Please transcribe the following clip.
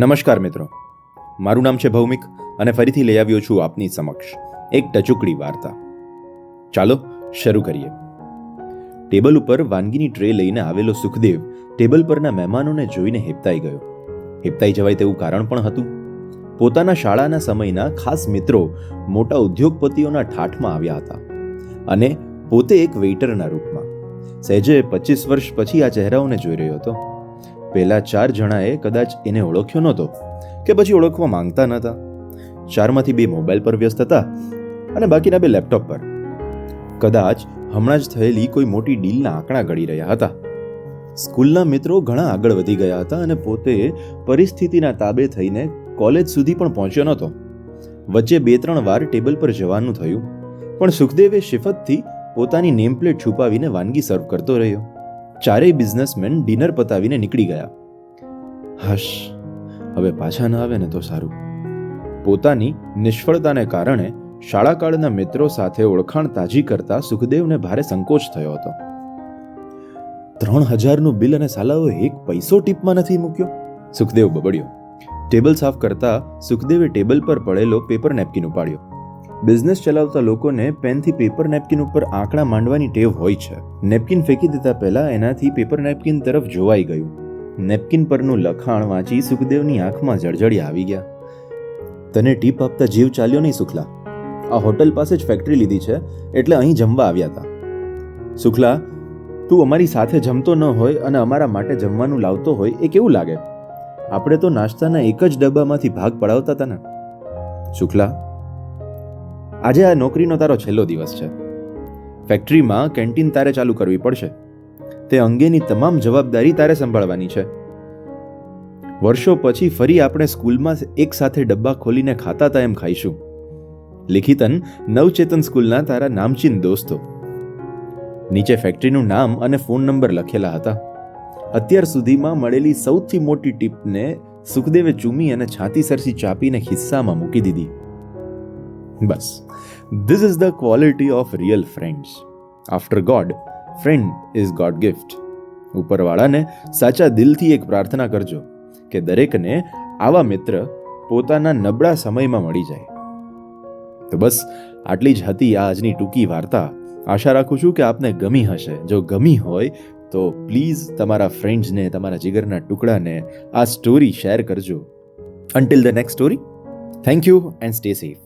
નમસ્કાર મિત્રો. મારું નામ છે ભૌમિક અને ફરીથી લઈ આવ્યો છું આપની સમક્ષ એક ટચુકડી વાર્તા. ચાલો શરૂ કરીએ. ટેબલ ઉપર વાનગીની ટ્રે લઈને આવેલો સુખદેવ ટેબલ પરના મહેમાનોને જોઈને હેપતાઈ ગયો. હેપતાઈ જવાય તેવું કારણ પણ હતું. પોતાના શાળાના સમયના ખાસ મિત્રો મોટા ઉદ્યોગપતિઓના ઠાઠમાં આવ્યા હતા અને પોતે એક વેઇટરના રૂપમાં. સહેજે પચીસ વર્ષ પછી આ ચહેરાઓને જોઈ રહ્યો હતો. પહેલા ચાર જણાએ કદાચ એને ઓળખ્યો નહોતો કે પછી ઓળખવા માંગતા નહોતા ચારમાંથી બે મોબાઈલ પર વ્યસ્ત હતા અને બાકીના બે લેપટોપ પર. કદાચ હમણાં જ થયેલી કોઈ મોટી ડીલના આંકડા ઘડી રહ્યા હતા. સ્કૂલના મિત્રો ઘણા આગળ વધી ગયા હતા અને પોતે પરિસ્થિતિના તાબે થઈને કોલેજ સુધી પણ પહોંચ્યો નહોતો. વચ્ચે બે ત્રણ વાર ટેબલ પર જવાનું થયું, પણ સુખદેવે શિફતથી પોતાની નેમ પ્લેટ છુપાવીને વાનગી સર્વ કરતો રહ્યો. ચારેય બિઝનેસમેન ડિનર પતાવીને નીકળી ગયા. હશ, હવે પાછા ન આવે ને તો સારું. પોતાની નિષ્ફળતાને કારણે શાળાકાળના મિત્રો સાથે ઓળખાણ તાજી કરતા સુખદેવને ભારે સંકોચ થયો હતો. ત્રણ હજારનું બિલ અને સાલાઓ એક પૈસો ટીપમાં નથી મૂક્યો? સુખદેવ બબડ્યો. ટેબલ સાફ કરતા સુખદેવે ટેબલ પર પડેલો પેપર નેપકિન ઉપાડ્યો. બિઝનેસ ચલાવતા લોકોને પેનથી પેપર નેપકિન ઉપર આંકડા માંડવાની ટેવ હોય છે. નેપકિન ફેંકી દેતા પહેલા એનાથી પેપર નેપકિન તરફ જોવાઈ ગયું. નેપકિન પરનું લખાણ વાંચી સુખદેવની આંખમાં જળજળી આવી ગયા. તને ટીપ આપતા જીવ ચાલ્યો નહીં સુખલા. આ હોટલ પાસે જ ફેક્ટરી લીધી છે, એટલે અહીં જમવા આવ્યા હતા સુખલા, તું અમારી સાથે જમતો ન હોય અને અમારા માટે જમવાનું લાવતો હોય એ કેવું લાગે? આપણે તો નાસ્તાના એક જ ડબ્બામાંથી ભાગ પડાવતા હતા ને. શુક્લા આજે આ નોકરીનો તારો છેલ્લો દિવસ છે. ફેક્ટરીમાં કેન્ટીન તારે ચાલુ કરવી પડશે. તે અંગેની તમામ જવાબદારી તારે સંભાળવાની છે. વર્ષો પછી ફરી આપણે સ્કૂલમાં એક સાથે ડબ્બા ખોલીને ખાતા હતા એમ ખાઈશું. લિખિતન નવચેતન સ્કૂલના તારા નામચીન દોસ્તો. નીચે ફેક્ટરીનું નામ અને ફોન નંબર લખેલા હતા. અત્યાર સુધીમાં મળેલી સૌથી મોટી ટીપને સુખદેવે ચૂમી અને છાતી સરસી ચાપીને ખિસ્સામાં મૂકી દીધી. બસ. This is the quality of real friends after God friend is God gift ઉપરવાળાને સાચા દિલથી એક પ્રાર્થના કરજો કે દરેકને આવા મિત્ર પોતાના નબળા સમયમાં મળી જાય. તો બસ, આટલી જ હતી આ આજની ટૂંકી વાર્તા. આશા રાખું છું કે આપને ગમી હશે. જો ગમી હોય, તો પ્લીઝ તમારા ફ્રેન્ડ્સને તમારા જીગરના ટુકડાને આ સ્ટોરી શેર કરજો. Until the next story thank you and stay safe